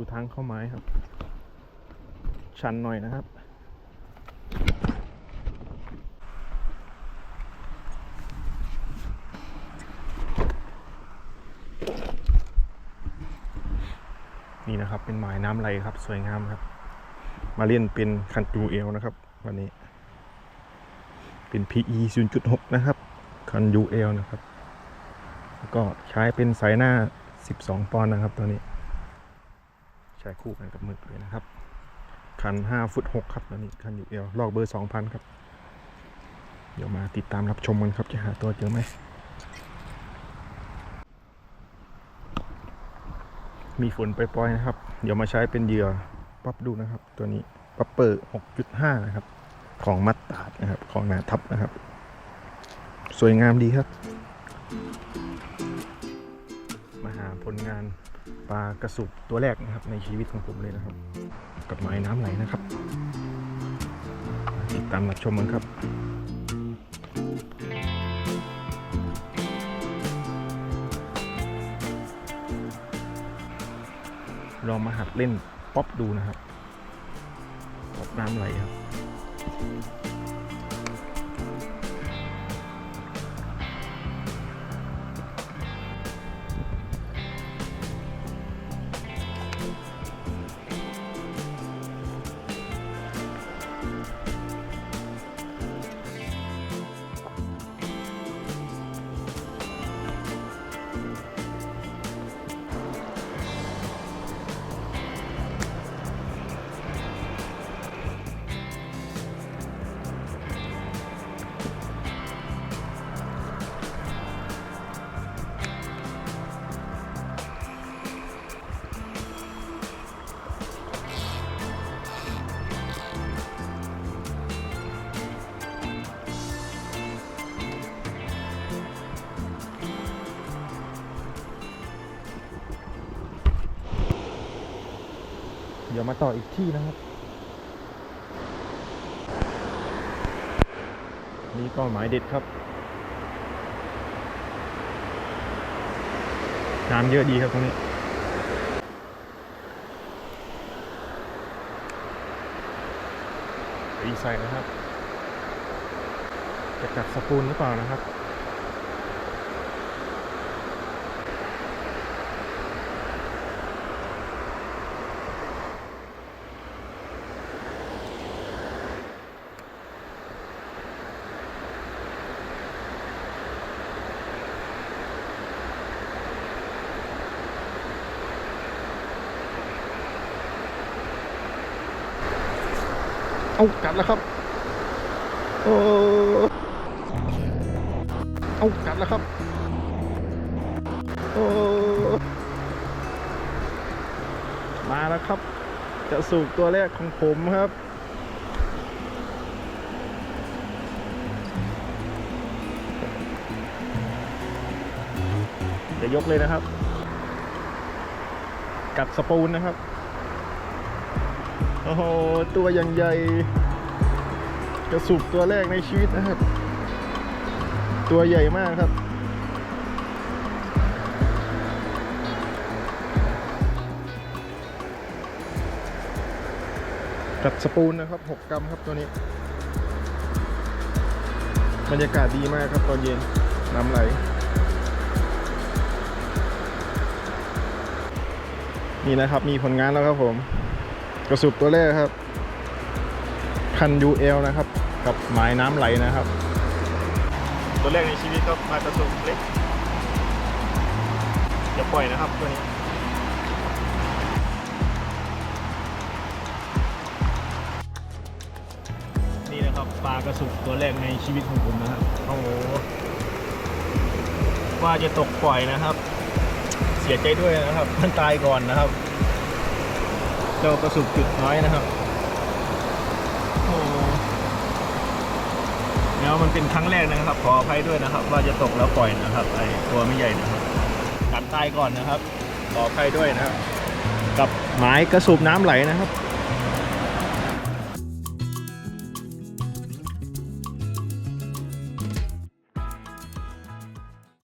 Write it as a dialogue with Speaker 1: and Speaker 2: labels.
Speaker 1: ดูทางเข้าไม้ครับ ชันหน่อยนะครับ นี่นะครับเป็นหมายน้ำไหลครับ สวยงามครับ มาเล่นเป็นคันตูเอลนะครับ วันนี้ เป็น PE 0.6 นะครับ คัน UL นะครับ ก็ใช้เป็นสายหน้า 12 ปอนด์นะครับตัวนี้ ใช้คู่กันกับหมึกเลยนะครับ คัน 5 ฟุต 6 ครับตัวนี้คัน UL ลอกเบอร์ 2,000 ครับ เดี๋ยวมาติดตามรับชมกันครับ จะหาตัวเจอไหม มีฝนปล่อยๆนะครับ เดี๋ยวมาใช้เป็นเหยื่อปั๊บดูนะครับ ตัวนี้ปั๊บเปอร์ 6.5 นะครับ ของมัดตาดนะครับ ของนาทับนะครับ สวยงามดีครับ มาหาผลงานปลากระสุบตัวแรกนะครับ ในชีวิตของผมเลยนะครับ กับไม้น้ำไหลนะครับ ติดตามรับชมกันครับลองมาหัดเล่นป๊อปดูนะครับป๊อปน้ำไหลครับ ดี๋ยวมาต่ออีกที่นะครับ นี่ก็หมายเด็ดครับ น้ำเยอะดีครับตรงนี้อีใส่นะครับ จะกัดสปูนหรือเปล่านะครับ เอากัดแล้วครับโอ้เอากัดแล้วครับโอ้มาแล้วครับ จะสูบตัวแรกของผมครับจะยกเลยนะครับ กัดสปูนนะครับ โอ้โห ตัวอย่างใหญ่ กระสุบตัวแรกในชีวิตนะครับ ตัวใหญ่มากครับ กัดสปูนนะครับ 6 กรัมครับตัวนี้ บรรยากาศดีมากครับตอนเย็น น้ำไหลนี่นะครับมีผลงานแล้วครับผม กระสุบตัวแรกครับ คัน UL นะครับ กับหมายน้ำไหลนะครับ ตัวแรกในชีวิตก็มากระสุบเล็กอย่าปล่อยนะครับตัวนี้นี่นะครับปลากระสุบตัวแรกในชีวิตของผมนะครับโอ้โหว่าจะตกปล่อยนะครับ เสียใจด้วยนะครับ มันตายก่อนนะครับ เรากระสุบจุดน้อยนะครับโอ้แล้วมันเป็นครั้งแรกนะครับ ขออภัยด้วยนะครับ ว่าจะตกแล้วปล่อยนะครับไอตัวไม่ใหญ่นะครับกันตายก่อนนะครับ ขออภัยด้วยนะครับ กับไม้กระสูบน้ำไหลนะครับ